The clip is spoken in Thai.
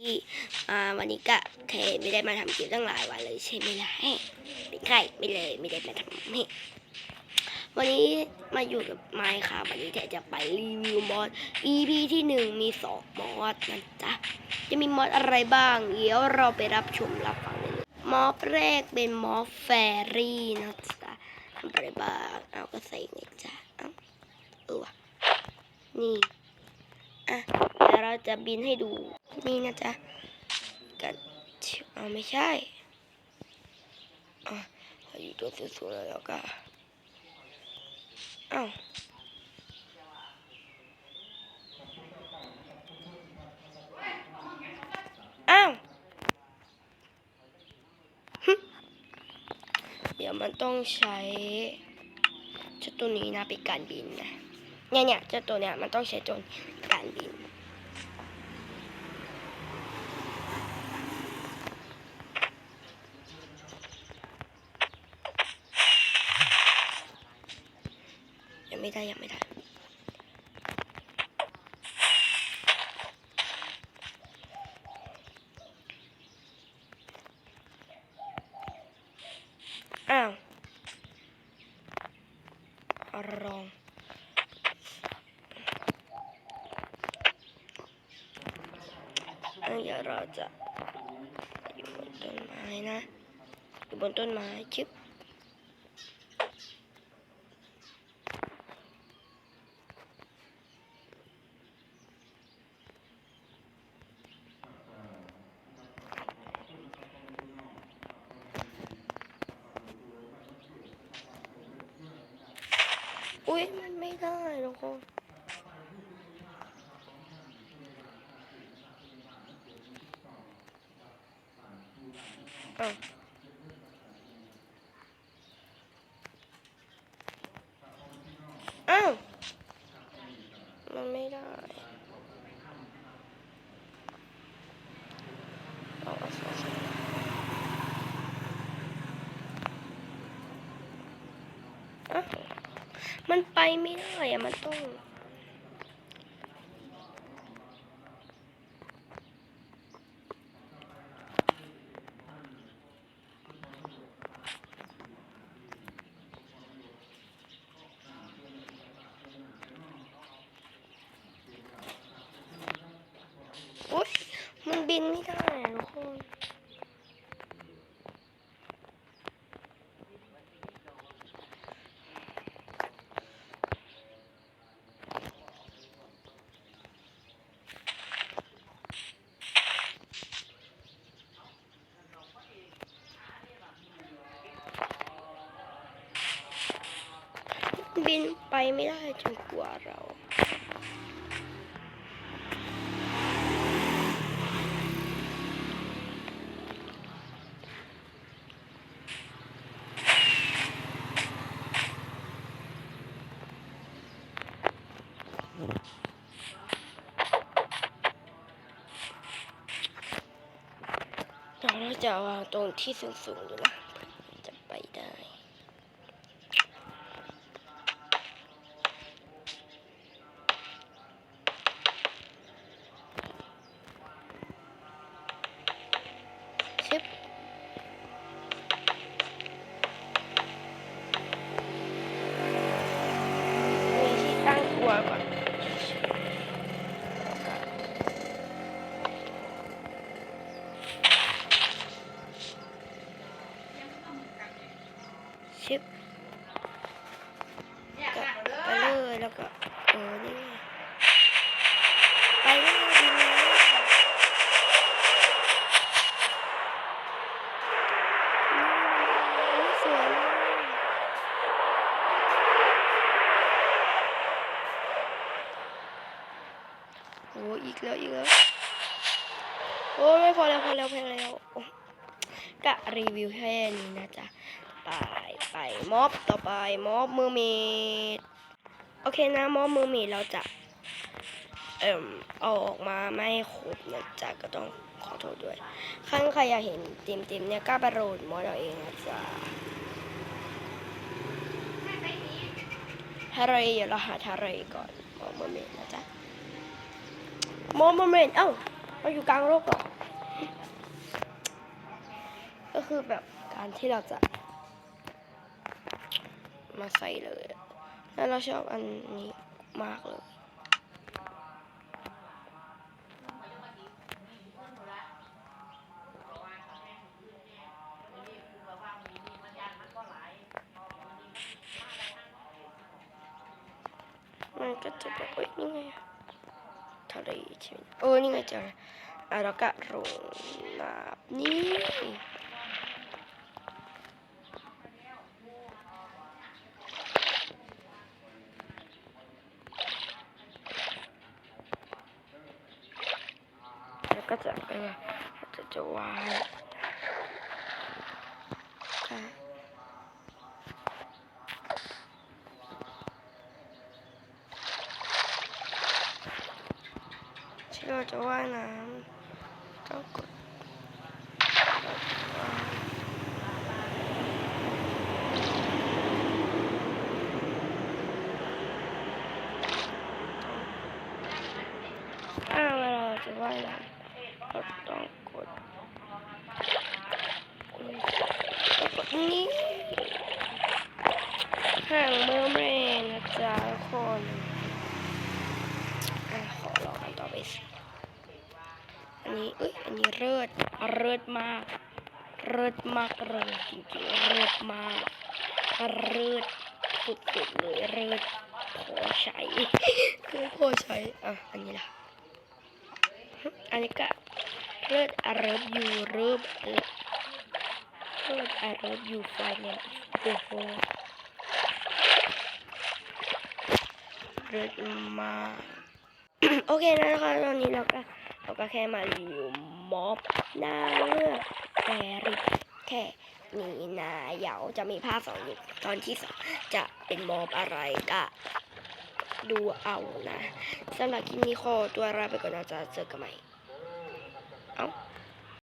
ที่วันนี้ก็เคไม่ได้มาทำคลิปตั้งหลายวันเลยใช่ไหมล่ะเฮ้เป็นใครไม่เลยไม่ได้มาทำนี่วันนี้มาอยู่กับไมค์ค่ะ วันนี้แกจะไปรีวิวมอด EP ที่หนึ่งมีสองมอดนะจ๊ะจะมีมอดอะไรบ้าง เดี๋ยวเราไปรับชมรับฟังเลยมอดแรกเป็นมอดแฟรี่นะจ๊ะทำอะไรบ้างเอาก็ใส่ไงจ๊ะเอาเออนี่อะเดี๋ยวเราจะบินให้ดู นี่นะจ๊ะกันเอาไม่ใช่อะอยู่ตัวสูงๆแล้วก็อ้าอ้าวเดี๋ยวมันต้องใช้เจ้าตัวนี้นะเป็นการบินนะเนี่ยเนี่ยเจ้าตัวเนี่ยมันต้องใช้จนการบิน ยังไม่ได้ยังไม่ได้ อ้าวลองเดี๋ยวเราจะอยู่บนต้นไม้นะ อยู่บนต้นไม้ชึบ อุ้ยมันไม่ได้ทุกคนอ้าวอ้ มันไม่ได้เอาเอาเอาเอาอ้าว มันไปไม่ได้อะมันต้อง อุ๊ยมันบินไม่ได้อะทุกคน บินไปไม่ได้จนกว่าเราเดี๋ยวเราจะวางตรงที่สูงๆดูนะ ชิบก็ไปเลยแล้วก็เออนี่ไปเลยดีสวยโอ้อีกแล้วอีกแล้วโอ้ไม่พอแล้วพอแล้วพอแล้วกะรีวิวแค่นี้นะจ๊ะ ไปไปม็อบต่อไปม็อบมือเมดโอเคนะม็อบมือเมดเราจะเอ่มเอาออกมาไม่ครบนะจ๊ะก็ต้องขอโทษด้วยข้างใครอยากเห็นเต็มเนี่ยก็ไปโหลดมอดเอาเองนะจ๊ะทะเลเดี๋ยวเราหาทะเลก่อนมอดมือเมดนะจ๊ะมอดมือเมดเอ้าเราอยู่กลางโลกเหรอก็คือแบบการที่เราจะ มาใส่เลย แล้วเราชอบอันนี้มากเลย มันก็จะแบบเอ้ยนี่ไงทะเลใช่ไหมโอ้นี่ไงเจอแล้วอะแล้วก็ลงน้ำนี่แล้วก็ จะเออจะจะวางค่ะที่เราจะว่ายน้ำต้องกดถ้าเวลาเราจะว่ายน้ำ เราต้องกดต้องกดนี้ ห่างเมอร์เมนนะจ๊ะทุกคนขอลองกันต่อไปสิอันนี้เอ้ย อันนี้เลิศเลิศมากเลิศมากเลยจริงๆเลิศมากเลิศสุดๆเลยเลิศพอใช้คือพอใช้อะอันนี้ล่ะอันนี้ก็เลิศอารมยูเริ่เลิศเลิศอารมยูไฟแนนซ์โอ้โห เลิศมากโอเคนะคะตอนนี้เราก็เราก็แค่มารีวิวม็อบหน้าเลือกแคริแค่นี้นะเดี๋ยวจะมีภาคสองตอนที่สองจะเป็นม็อบอะไรก็ดูเอานะสำหรับคลิปนี้ขอตัวลาไปก่อนนะจะเจอกันใหม่ เอ้า